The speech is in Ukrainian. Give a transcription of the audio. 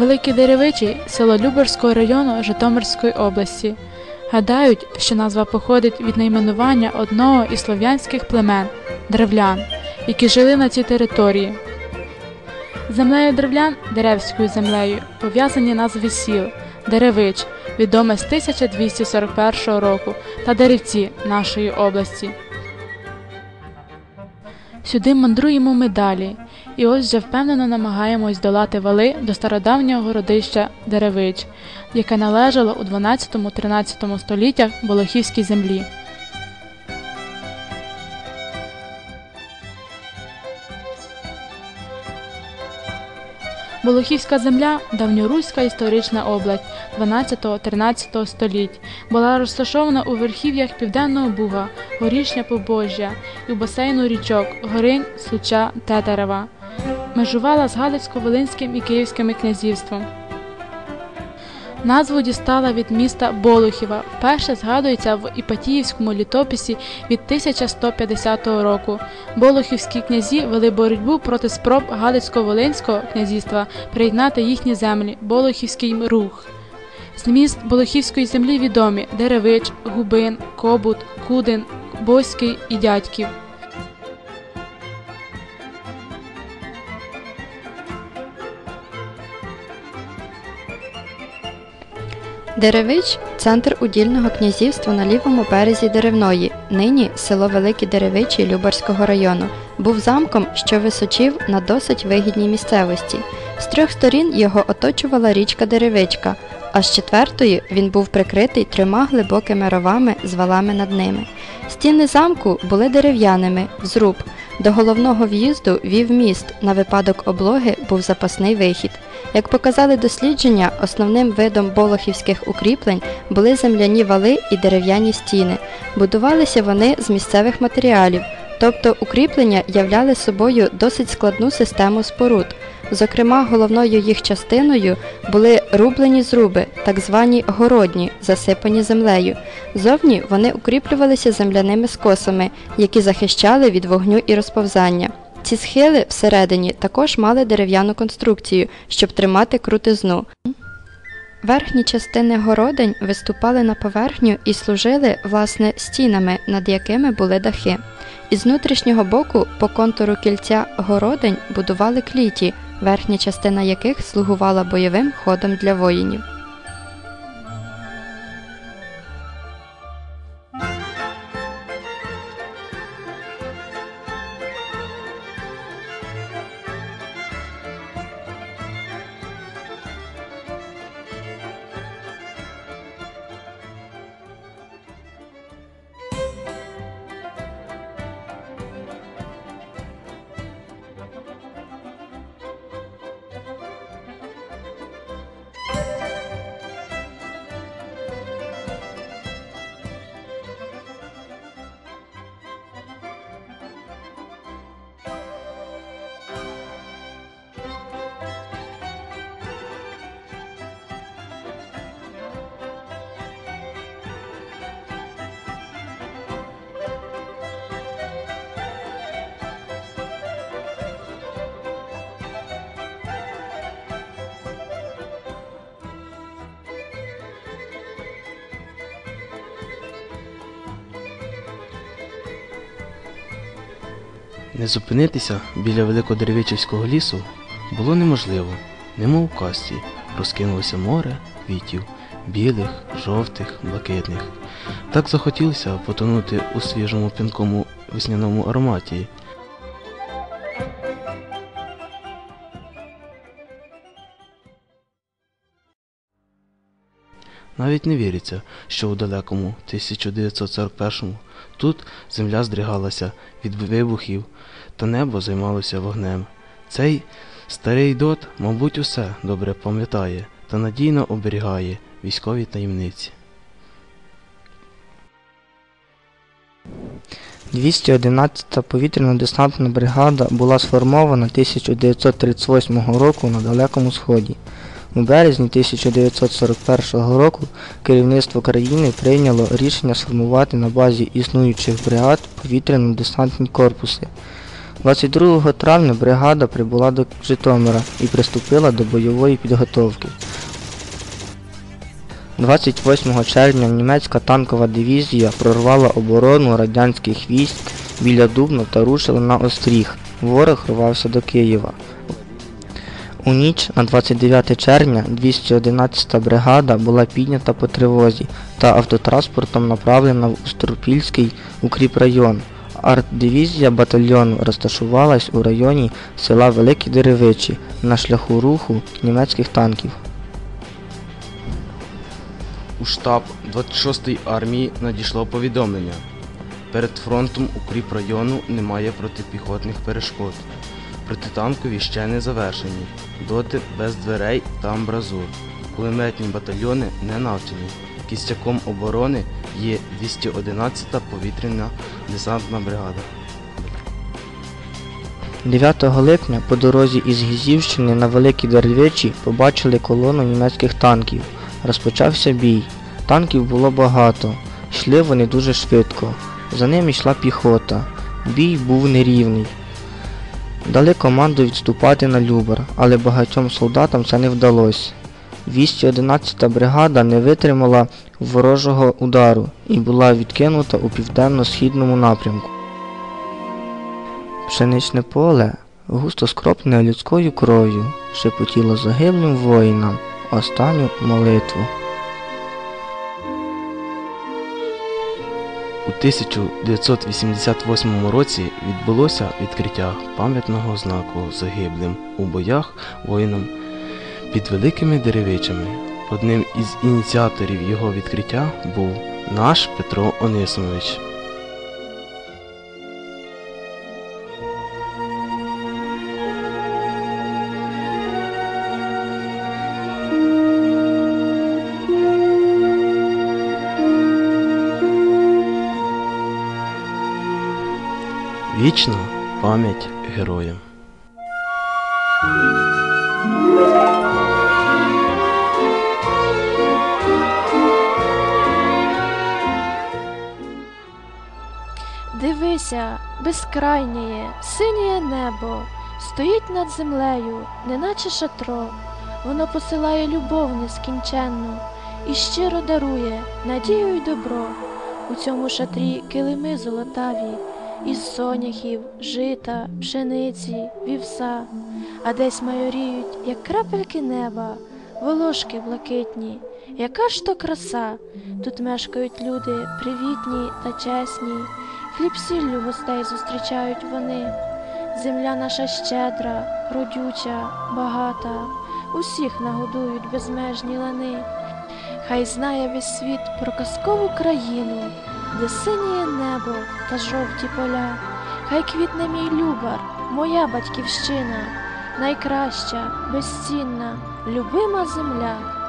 Великі Деревичі село Люберського району Житомирської області. Гадають, що назва походить від найменування одного із слов'янських племен древлян, які жили на цій території. Землею древлян, деревською землею, пов'язані назви сіл Деревич, відоме з 1241 року, та Деревці нашої області. Сюди мандруємо ми далі, і ось вже впевнено намагаємось долати вали до стародавнього городища Деревич, яке належало у 12-13 століттях Болохівській землі. Болохівська земля давньоруська історична область 12-13 століть, була розташована у верхів'ях Південного Буга, горішня Побожжя і у басейну річок Горинь, Случа, Тетерева. Межувала з Галицько-Волинським і Київським князівством. Назву дістала від міста Болохіва. Вперше згадується в Іпатіївському літописі від 1150 року. Болохівські князі вели боротьбу проти спроб Галицько-Волинського князівства приєднати їхні землі Болохівський рух. Зміст Болохівської землі відомі Деревич, Губин, Кобут, Кудин, Боський і Дядьків. Деревич центр удільного князівства на лівому березі Деревної, нині село Великі Деревичі Любарського району. Був замком, що височив на досить вигідній місцевості. З трьох сторін його оточувала річка Деревичка, а з четвертої він був прикритий трьома глибокими ровами з валами над ними. Стіни замку були дерев'яними, зруб. До головного в'їзду вів міст, на випадок облоги був запасний вихід. Як показали дослідження, основним видом болохівських укріплень були земляні вали і дерев'яні стіни. Будувалися вони з місцевих матеріалів, тобто укріплення являли собою досить складну систему споруд. Зокрема, головною їх частиною були рублені зруби, так звані городні, засипані землею. Зовні вони укріплювалися земляними скосами, які захищали від вогню і розповзання. Ці схили всередині також мали дерев'яну конструкцію, щоб тримати крутизну. Верхні частини городень виступали на поверхню і служили, власне, стінами, над якими були дахи. Із внутрішнього боку по контуру кільця городень будували кліті, верхня частина яких слугувала бойовим ходом для воїнів. Не зупинитися біля Великодеревичівського лісу було неможливо, немов у касті розкинулося море квітів, білих, жовтих, блакитних. Так захотілося потонути у свіжому пінкому весняному ароматі. Навіть не віриться, що у далекому 1941-му тут земля здригалася від вибухів, та небо займалося вогнем. Цей старий дот, мабуть, усе добре пам'ятає та надійно оберігає військові таємниці. 211-та повітряно-десантна бригада була сформована 1938 року на Далекому Сході. У березні 1941 року керівництво країни прийняло рішення сформувати на базі існуючих бригад повітряно-десантні корпуси. 22 травня бригада прибула до Житомира і приступила до бойової підготовки. 28 червня німецька танкова дивізія прорвала оборону радянських військ біля Дубно та рушила на Остріг. Ворог рвався до Києва. У ніч на 29 червня 211 бригада була піднята по тривозі та автотранспортом направлена в Устропільський укріпрайон. Артдивізія батальйону розташувалась у районі села Великі Деревичі на шляху руху німецьких танків. У штаб 26-ї армії надійшло повідомлення. Перед фронтом укріп району немає протипіхотних перешкод. Протитанкові ще не завершені. Доти без дверей та амбразур. Кулеметні батальйони не навчені. Кістяком оборони є 211-та повітряна десантна бригада. 9 липня по дорозі із Гізівщини на Великі Деревичі побачили колону німецьких танків. Розпочався бій. Танків було багато. Йшли вони дуже швидко. За ними йшла піхота. Бій був нерівний. Дали команду відступати на Любар, але багатьом солдатам це не вдалося. 211 бригада не витримала ворожого удару і була відкинута у південно-східному напрямку. Пшеничне поле, густо скроплене людською кров'ю, шепотіло загиблим воїнам останню молитву. 1988 році відбулося відкриття пам'ятного знаку загиблим у боях воїнам під великими деревичами. Одним із ініціаторів його відкриття був наш Петро Онисимович. Вічна пам'ять героям. Дивися, безкрайнє, синє небо, стоїть над землею, неначе шатро. Воно посилає любов нескінченну і щиро дарує надію й добро. У цьому шатрі килими золотаві, із соняхів, жита, пшениці, вівса, а десь майоріють, як крапельки неба, волошки блакитні. Яка ж то краса! Тут мешкають люди привітні та чесні, хліб сіллю гостей зустрічають вони. Земля наша щедра, родюча, багата, усіх нагодують безмежні лани. Хай знає весь світ про казкову країну, де синє небо та жовті поля. Хай квітне мій любар, моя батьківщина, найкраща, безцінна, любима земля.